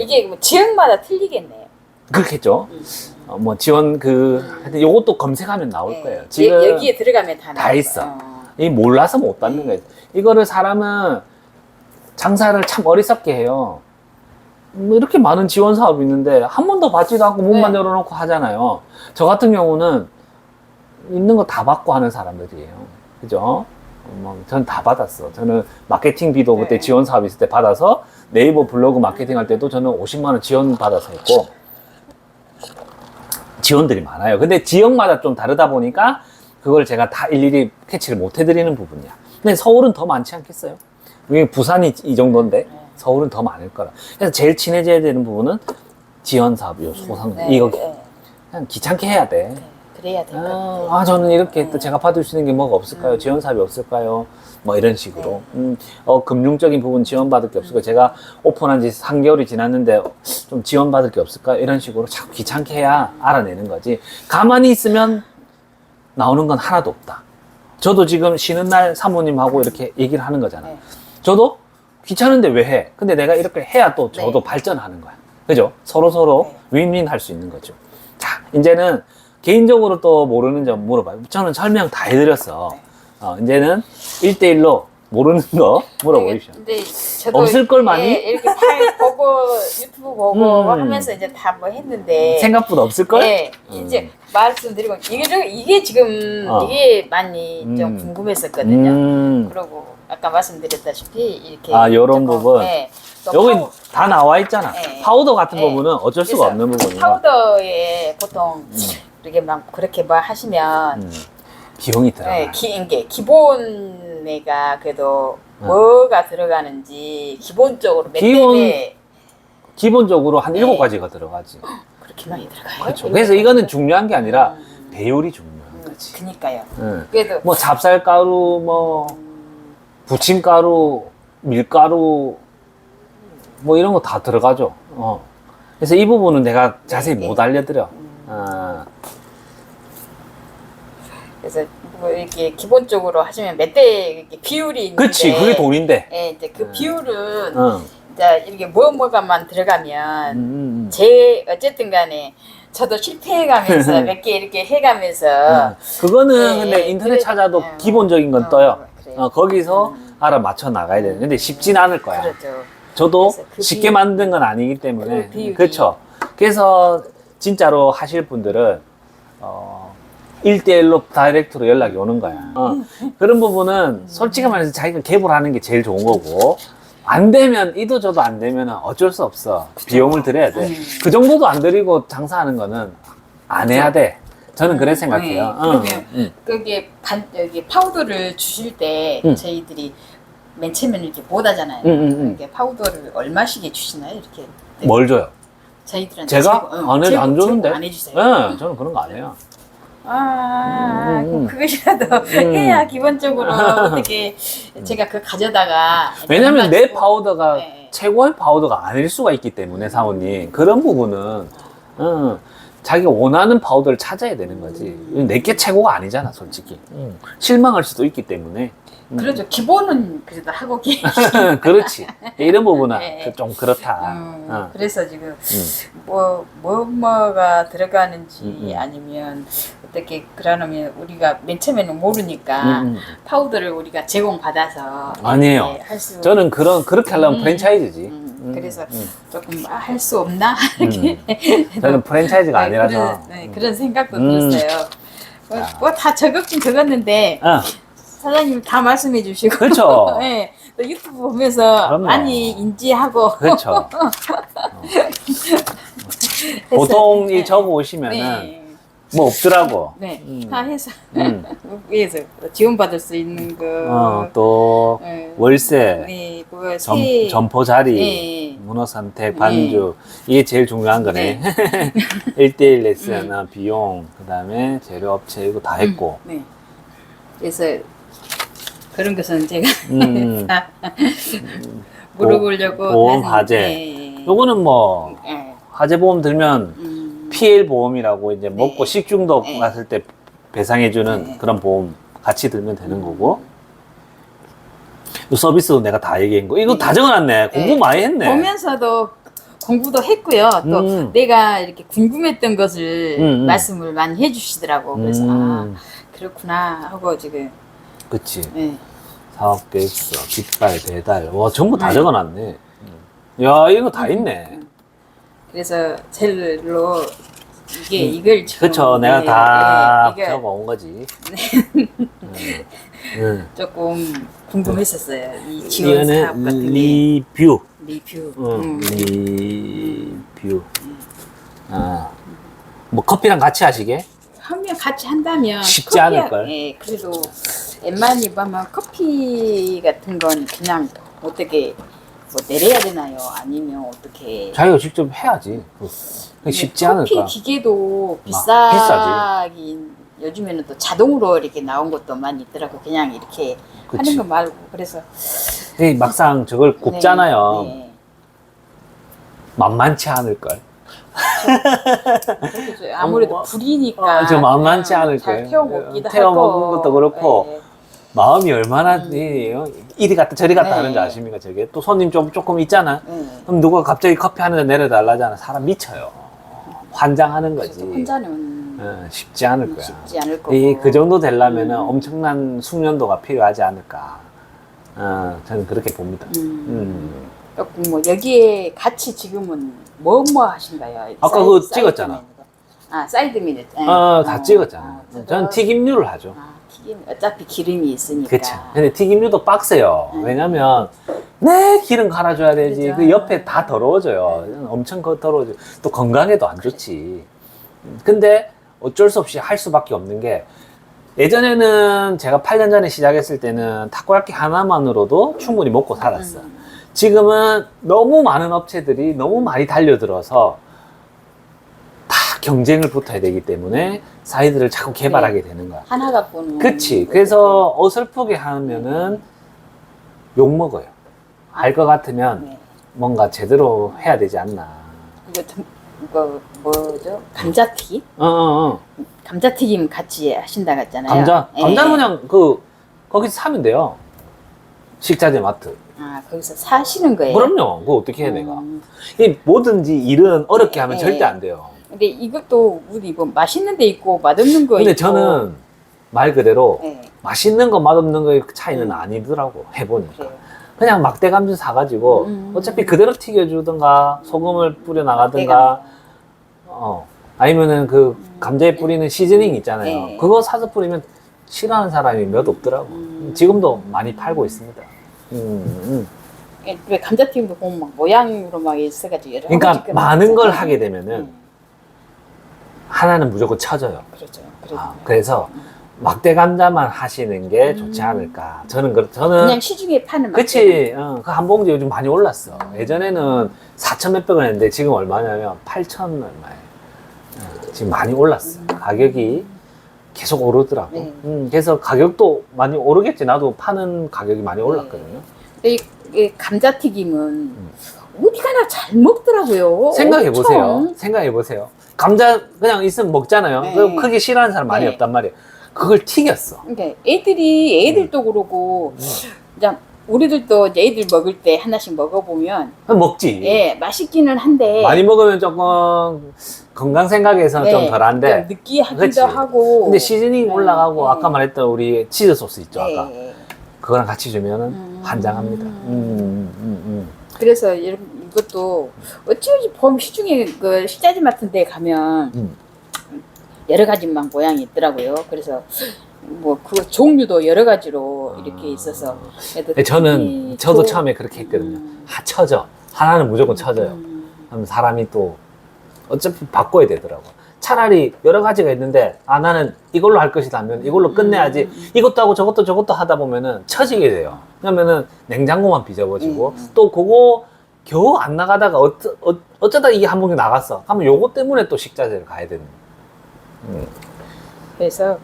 이게 뭐 지역마다 틀리겠네요. 그렇겠죠. 음. 어, 뭐 지원 그 하여튼 요것도 검색하면 나올 네. 거예요. 지금 여, 기에 들어가면 다, 다 나와요. 있어. 어. 이 몰라서 못 받는 거예요. 이거를 사람은 장사를 참 어리석게 해요. 뭐 이렇게 많은 지원 사업이 있는데 한 번도 받지도 않고 문만 네. 열어놓고 하잖아요. 저 같은 경우는 있는 거 다 받고 하는 사람들이에요. 그죠? 뭐, 전다 받았어. 저는 마케팅비도 그때 네. 지원 사업 있을 때 받아서 네이버 블로그 마케팅 할 때도 저는 50만 원 지원 받아서 했고 지원들이 많아요. 근데 지역마다 좀 다르다 보니까 그걸 제가 다 일일이 캐치를 못 해드리는 부분이야. 근데 서울은 더 많지 않겠어요? 왜 부산이 이 정도인데 네. 서울은 더 많을 거라. 그래서 제일 친해져야 되는 부분은 지원 사업, 요 소상 네, 이거 네, 그냥 귀찮게 해야 돼. 네. 그래야 될것 아, 같아요. 아, 저는 이렇게 또 네. 제가 받을 수 있는 게 뭐가 없을까요? 음. 지원 사업이 없을까요? 뭐 이런 식으로. 네. 음, 어, 금융적인 부분 지원받을 게 없을까요? 제가 오픈한 지 3개월이 지났는데 좀 지원받을 게 없을까요? 이런 식으로 자꾸 귀찮게 해야 알아내는 거지. 가만히 있으면 나오는 건 하나도 없다. 저도 지금 쉬는 날 사모님하고 이렇게 얘기를 하는 거잖아요. 네. 저도 귀찮은데 왜 해? 근데 내가 이렇게 해야 또 저도 네. 발전하는 거야. 그죠? 서로 서로 네. 윈윈 할 수 있는 거죠. 자, 이제는 개인적으로 또 모르는 점 물어봐요. 저는 설명 다 해드렸어. 네. 어, 이제는 1대1로 모르는 거 물어보십시오. 근데 저도 없을 걸 많이? 예, 이렇게 파일 보고 유튜브 보고 음. 하면서 이제 다 뭐 했는데 생각보다 없을 걸? 예, 음. 이제 말씀드리고 이게 이게 지금 어. 이게 많이 좀 음. 궁금했었거든요. 음, 그리고 아까 말씀드렸다시피 이렇게 아, 요런 조금, 부분. 예, 또 여기 파우- 다 나와 있잖아. 네. 파우더 같은 네. 부분은 어쩔 수가 그래서 없는 부분이야. 파우더에 보통 음. 이렇게 막 그렇게 뭐 하시면 음, 비용이 들어가. 예, 기, 이게 기본에가 그래도 어. 뭐가 들어가는지 기본적으로 몇 기본- 대에 기본적으로 한 네. 일곱 가지가 들어가지. 그렇게 많이 들어가요. 그렇죠. 그래서 이거는 중요한 게 아니라 음, 배율이 중요한 음, 거지. 그니까요. 응. 그래도 뭐 찹쌀가루, 뭐 음, 부침가루, 밀가루, 뭐 이런 거 다 들어가죠. 어. 그래서 이 부분은 내가 자세히 네, 못 네. 알려드려. 음, 아, 그래서 뭐 이렇게 기본적으로 하시면 몇 대 이렇게 비율이 있는데 그치, 그게 돈인데. 예, 이제 그 음. 비율은 응. 이제 이렇게 뭐 뭐가만 음, 들어가면 음, 음. 제 어쨌든 간에 저도 실패해가면서 몇 개 이렇게 해가면서 응. 그거는 네, 근데 인터넷 그래- 찾아도 네. 기본적인 건 어, 떠요. 그래요. 어, 거기서 음. 알아맞혀 나가야 되는. 근데 쉽진 않을 거야. 그렇죠. 저도 그 쉽게 비율- 만든 건 아니기 때문에. 그 그렇죠. 그래서 진짜로 하실 분들은 어, 1대1로 다이렉트로 연락이 오는 거야. 어, 그런 부분은 솔직히 말해서 자기가 개발하는 게 제일 좋은 거고 안 되면 이도 저도 안 되면 어쩔 수 없어. 비용을 들여야 돼. 음. 그 정도도 안 들이고 장사하는 거는 안 해야 돼. 저는 그래 생각해요. 네. 응, 그러면 응. 그게 반 여기 파우더를 주실 때 음. 저희들이 맨 처음에는 이렇게 못 하잖아요. 음, 음, 음. 이렇게 파우더를 얼마씩 주시나요? 이렇게 뭘 줘요? 저희들한테 제가? 응, 안, 해, 제공- 안? 제공 안 해주세요. 네, 저는 그런 거 안 해요. 아, 음, 음. 그것이라도 음. 해야 기본적으로 어떻게 제가 그 가져다가 왜냐면 내 파우더가 네. 최고의 파우더가 아닐 수가 있기 때문에 사모님 그런 부분은 응, 자기가 원하는 파우더를 찾아야 되는 거지 음. 내게 최고가 아니잖아 솔직히 응. 실망할 수도 있기 때문에 응. 그렇죠. 기본은 그래도 하고 계. 그렇지 이런 부분은 네. 그- 좀 그렇다 음, 어. 그래서 지금 응. 뭐, 뭐, 뭐가 들어가는지 음, 음. 아니면 어떻게 그러면 우리가 맨 처음에는 모르니까 응, 응. 파우더를 우리가 제공 받아서 아니에요. 이렇게 할수 저는 그런 그렇게 하려면 음. 프랜차이즈지 음, 응, 그래서 응. 조금 아, 할수 없나 음. 저는 프랜차이즈가 네, 아니라서 그런, 네, 그런 생각도 음. 들었어요. 뭐, 아. 뭐다 적었긴 적었는데 어, 사장님 다 말씀해 주시고 그렇죠. 네, 또 유튜브 보면서 그럼요. 많이 인지하고 그렇죠 어. 보통 이 네. 적어 오시면은 네. 뭐 없더라고 네, 음. 다 해서 음. 위에서 지원받을 수 있는 거. 어, 또 네. 월세, 네, 그거 점, 세- 점포 자리, 네. 문어 선택, 반주 이게 제일 중요한 거네. 네. 1대1 레슨, 비용, 그다음에 재료 업체 이거 다 했고. 네. 그래서 그런 것은 제가 음. 다 물어보려고. 보험, 화재. 네. 요거는 뭐 네. 화재 보험 들면 음. PL 보험이라고 이제 먹고 네. 식중독 네. 났을 때 배상해주는 네. 그런 보험 같이 들면 되는 거고. 이 서비스도 내가 다 얘기한 거. 이거 네. 다 적어놨네. 공부 네. 많이 했네. 보면서도 공부도 했고요. 또 음. 내가 이렇게 궁금했던 것을 음, 음. 말씀을 많이 해주시더라고. 그래서 아 음, 그렇구나 하고 지금 그치. 예. 사업 계획서, 깃발, 배달. 와, 전부 다 네. 적어놨네. 야, 이거 다 있네. 그래서 젤로 이게 이걸 지금 그쵸. 내가 예, 다 예, 이게 적어온 거지. 음. 음. 조금 궁금했었어요. 이 지원 사업 이거는 같은 게 리뷰. 리뷰. 응, 음. 리뷰. 아. 뭐 커피랑 같이 하시게? 하면 같이 한다면 쉽지 커피야- 않을걸? 예, 그래도 웬만히 보면 커피 같은 건 그냥 어떻게 뭐 내려야 되나요? 아니면 어떻게? 자기가 직접 해야지. 그거 쉽지 네, 커피 않을까? 기계도 막 비싸긴 요즘에는 또 자동으로 이렇게 나온 것도 많이 있더라고. 그냥 이렇게 그치. 하는 거 말고 그래서 근데 막상 저걸 굽잖아요. 네, 네. 만만치 않을걸. 그래서 아무래도 어, 불이니까 어, 저 만만치 그냥 않을 잘 거예요. 태워 먹기도 태워 하고 먹은 것도 그렇고. 예. 마음이 얼마나 음. 이- 어, 이리 갔다 저리 갔다 네. 하는지 아십니까 저게 또 손님 좀 조금 있잖아 예. 그럼 누가 갑자기 커피 하나 내려달라잖아 사람 미쳐요 환장하는 거지 혼자는 어, 쉽지 않을 거야 쉽지 않을 거고 이 그 정도 되려면 은 음. 엄청난 숙련도가 필요하지 않을까 어, 저는 그렇게 봅니다 음. 음. 조금 뭐 여기에 같이 지금은 뭐뭐 하신가요? 아까 그거 사이드 찍었잖아. 메뉴가. 아 사이드. 예. 어, 다 찍었잖아 아, 저는 튀김류를 하죠 아, 튀김 어차피 기름이 있으니까. 그쵸. 근데 튀김류도 빡세요. 음. 왜냐면, 네, 기름 갈아줘야 되지. 그죠. 그 옆에 다 더러워져요. 엄청 거 더러워져. 또 건강에도 안 좋지. 근데 어쩔 수 없이 할 수밖에 없는 게, 예전에는 제가 8년 전에 시작했을 때는 타코야키 하나만으로도 충분히 먹고 살았어. 음. 지금은 너무 많은 업체들이 너무 많이 달려들어서 다 경쟁을 붙어야 되기 때문에 사이드를 자꾸 개발하게 되는 거야. 하나 갖고 는. 그치. 그래서 어설프게 하면은 욕 먹어요. 알 것 같으면 네. 뭔가 제대로 해야 되지 않나. 이거 좀- 이거 뭐죠? 감자튀김? 어, 어, 어. 감자튀김 같이 하신다 했잖아요. 감자. 예. 감자는 그냥 그, 거기서 사면 돼요. 식자재 마트. 아 거기서 사시는 거예요. 그럼요. 그거 어떻게 해, 내가. 음. 이 뭐든지 일은 어렵게 하면 예. 절대 안 돼요. 근데 이것도 우리 뭐 맛있는 데 있고 맛없는 거 근데 있고. 저는 말 그대로 예, 맛있는 거, 맛없는 거의 차이는 음. 아니더라고. 해보니까. 그래요. 그냥 막대 감자 사가지고 음. 어차피 그대로 튀겨주든가 소금을 뿌려 나가든가 어 아니면은 그 감자에 뿌리는 시즈닝 있잖아요 네. 그거 사서 뿌리면 싫어하는 사람이 몇 없더라고 음. 지금도 많이 팔고 있습니다 음, 음. 예, 왜 감자튀김도 보면 막 모양으로 막 있어가지고 여러 그러니까 가지 많은 걸. 하게 되면은 음, 하나는 무조건 쳐져요 그렇죠. 그래서 아, 그래서 막대 감자만 하시는 게 좋지 않을까 저는 그 저는 음. 그냥 시중에 파는 그치. 어, 그한 봉지 요즘 많이 올랐어. 예전에는 4천 몇백 원 했는데 지금 얼마냐면 8천 얼마에. 어, 지금 많이 올랐어. 가격이 계속 오르더라고. 네. 음, 그래서 가격도 많이 오르겠지. 나도 파는 가격이 많이 올랐거든요. 근데 이, 이 감자튀김은 어디 가나 잘 먹더라고요. 음. 생각해 보세요. 엄청. 생각해 보세요. 감자 그냥 있으면 먹잖아요. 네. 그 크게 싫어하는 사람 많이 네. 없단 말이에요. 그걸 튀겼어. 그러니까 애들이 애들도 그러고 음. 그냥 우리들도 이제 애들 먹을 때 하나씩 먹어보면 그럼 먹지. 예 맛있기는 한데 많이 먹으면 조금 건강 생각에서는 네, 좀 덜한데. 좀 느끼하기도 그치. 하고 근데 시즈닝 네, 올라가고 네. 아까 말했던 우리 치즈 소스 있죠 아까 예. 그거랑 같이 주면은 음. 환장합니다. 음, 음, 음, 그래서 이런 이것도 어찌어찌 보면 시중에 그 식자재 같은 데 가면 음. 여러 가지 막 모양이 있더라고요. 그래서 뭐 그 종류도 여러 가지로 이렇게 있어서 그래도 네, 저는 특히 저도 또- 처음에 그렇게 했거든요. 음. 하 쳐져 하나는 무조건 쳐져요. 음. 그럼 사람이 또 어차피 바꿔야 되더라고. 차라리 여러 가지가 있는데 아 나는 이걸로 할 것이다 하면 이걸로 끝내야지 음. 이것도 하고 저것도 저것도 하다 보면은 처지게 돼요. 그러면은 냉장고만 빚어버지고 음. 또 그거 겨우 안 나가다가 어쩌, 어, 어쩌다 이게 한 봉이 나갔어. 하면 요거 때문에 또 식자재를 가야 되는. 음. 그래서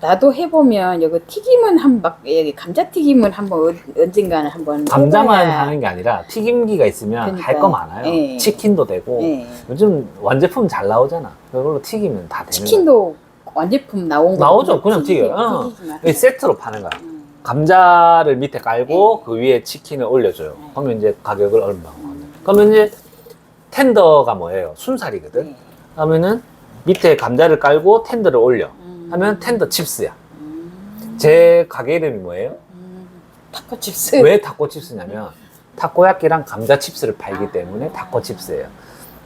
나도 해보면 여기 튀김은 한번 여기 감자 튀김은 한번 언- 언젠가는 한번 감자만 해봐야- 하는 게 아니라 튀김기가 있으면 그러니까. 할거 많아요. 예. 치킨도 되고 예. 요즘 완제품 잘 나오잖아. 그걸로 튀기면 다 되는 치킨도 완제품 나온 거 나오죠. 그냥 튀겨요. 어. 세트로 파는 거야. 음. 감자를 밑에 깔고 네. 그 위에 치킨을 올려줘요. 네. 그러면 이제 가격을 얼마? 그러면 이제 텐더가 뭐예요? 순살이거든. 네. 하면은 밑에 감자를 깔고 텐더를 올려. 음. 하면 텐더 칩스야. 음. 제 가게 이름이 뭐예요? 음. 타코 칩스. 왜 타코 칩스냐면 타코야끼랑 감자 칩스를 팔기 때문에 타코 칩스예요.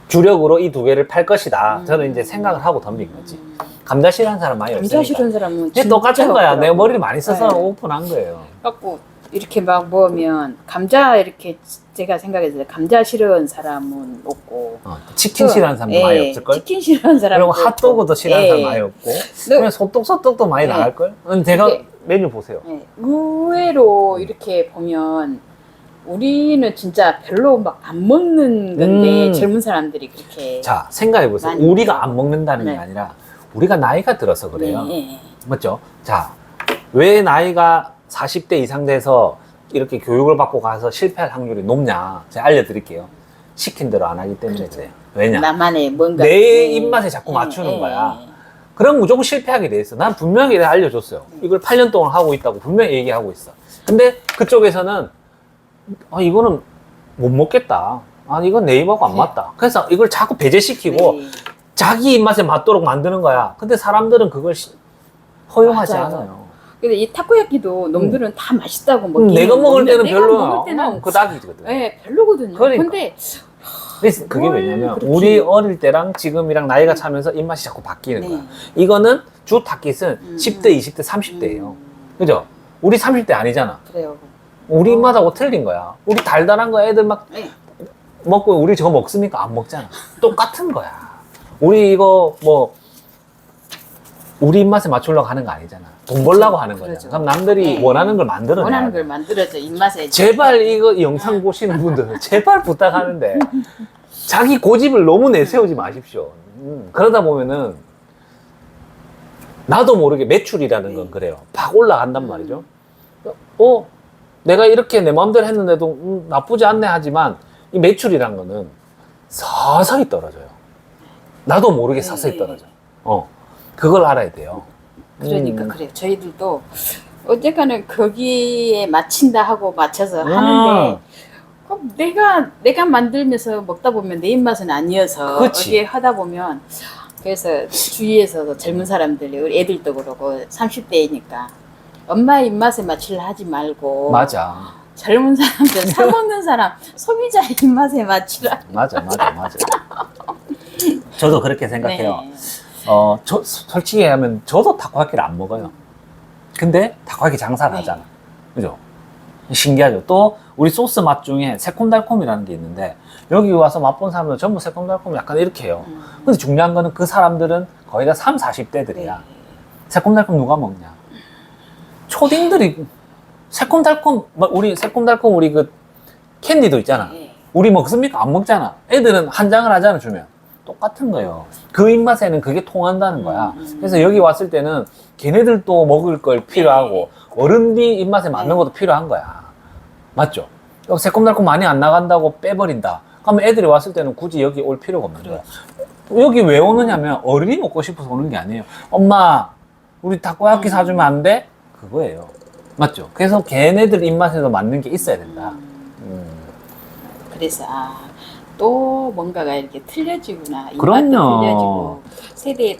주력으로 이 두 개를 팔 것이다. 음. 저는 이제 생각을 하고 덤빈 거지. 감자 싫어하는 사람 많이 감자 없으니까. 싫은 사람은 근데 진짜 똑같은 거야. 없더라고. 내가 머리를 많이 써서 네. 오픈한 거예요. 갖고 이렇게 막 먹으면 감자 이렇게 제가 생각했을 때 감자 싫어하는 사람은 없고 어, 치킨 싫어하는 사람도 예, 많이 없을걸? 치킨 싫어하는 사람 그리고 핫도그도 싫어하는 사람 많이 없고 그냥 소떡소떡도 많이 네. 나갈걸? 음, 제가 그게- 메뉴 보세요. 예, 의외로 이렇게 보면 우리는 진짜 별로 막 안 먹는 건데 음. 젊은 사람들이 그렇게 자, 생각해 보세요. 많이 우리가 안 먹는다는 게 네. 아니라 우리가 나이가 들어서 그래요. 네, 예. 맞죠? 자, 왜 나이가 40대 이상 돼서 이렇게 교육을 받고 가서 실패할 확률이 높냐? 제가 알려드릴게요. 시킨 대로 안 하기 때문에 그렇죠. 그래요. 왜냐? 나만의 뭔가 내 예, 입맛에 자꾸 예, 맞추는 예, 거야. 예. 그럼 무조건 실패하게 돼 있어. 난 분명히 내가 알려줬어요. 이걸 8년 동안 하고 있다고 분명히 얘기하고 있어. 근데 그쪽에서는 아, 이거는 못 먹겠다. 아, 이건 내 입하고 안 네. 맞다. 그래서 이걸 자꾸 배제시키고 네. 자기 입맛에 맞도록 만드는 거야. 근데 사람들은 그걸 시- 허용하지 맞아요. 않아요. 근데 이 타코야끼도 놈들은 다 맛있다고 음, 먹기 내가 먹을 때는 별로야. 먹을 때는 그 딱이거든. 예, 별로거든요. 그러니까. 근데 그래서 그게 뭘 왜냐면 그렇게- 우리 어릴 때랑 지금이랑 나이가 차면서 입맛이 자꾸 바뀌는 네. 거야. 이거는 주 타깃은 음. 10대, 20대, 30대예요. 음, 그죠? 우리 30대 아니잖아. 그래요. 우리 입맛하고 틀린 거야. 우리 달달한 거 애들 막 네. 먹고 우리 저거 먹습니까? 안 먹잖아. 똑같은 거야. 우리 이거 뭐 우리 입맛에 맞추려고 하는 거 아니잖아. 돈 벌려고 하는 거잖아. 그렇죠. 그럼 남들이 네. 원하는 걸 만들어내. 원하는 걸 만들어서 입맛에 제발 이거 이 영상 보시는 분들 제발 부탁하는데 자기 고집을 너무 내세우지 마십시오. 음, 그러다 보면은 나도 모르게 매출이라는 건 네. 그래요. 팍 올라간단 말이죠. 어, 내가 이렇게 내 마음대로 했는데도 음, 나쁘지 않네 하지만 이 매출이란 거는 서서히 떨어져요. 나도 모르게 네. 서서히 떨어져. 어, 그걸 알아야 돼요. 그러니까 음. 그래요. 저희들도 어쨌거나 거기에 맞춘다 하고 맞춰서 음. 하는데 그럼 내가 내가 만들면서 먹다 보면 내 입맛은 아니어서 그치. 이게 하다 보면 그래서 주위에서 젊은 사람들이 우리 애들도 그러고 30대이니까 엄마 입맛에 맞추려 하지 말고 맞아. 젊은 사람들 사 먹는 사람 소비자 입맛에 맞추라. 맞아, 맞아, 맞아. 저도 그렇게 생각해요. 네. 어, 저, 솔직히 하면 저도 타코야키를 안 먹어요. 근데 타코야키 장사를 네. 하잖아. 그죠? 신기하죠. 또 우리 소스 맛 중에 새콤달콤이라는 게 있는데 여기 와서 맛본 사람들은 전부 새콤달콤 약간 이렇게 해요. 음. 근데 중요한 거는 그 사람들은 거의 다 3, 40대들이야. 네. 새콤달콤 누가 먹냐? 초딩들이 새콤달콤, 막 우리 새콤달콤 우리 그 캔디도 있잖아. 네. 우리 먹습니까? 안 먹잖아. 애들은 한 장을 하잖아, 주면. 똑같은 거예요. 그 입맛에는 그게 통한다는 거야. 그래서 여기 왔을 때는 걔네들도 먹을 걸 필요하고, 어른이 입맛에 맞는 네. 것도 필요한 거야. 맞죠? 여기 새콤달콤 많이 안 나간다고 빼버린다. 그러면 애들이 왔을 때는 굳이 여기 올 필요가 없는 거야. 여기 왜 오느냐면 어른이 먹고 싶어서 오는 게 아니에요. 엄마, 우리 타코야키 음. 사주면 안 돼? 그거예요. 맞죠? 그래서 걔네들 입맛에도 맞는 게 있어야 된다. 음. 그래서 아, 또 뭔가가 이렇게 틀려지구나. 입맛도 그럼요. 틀려지고 세대에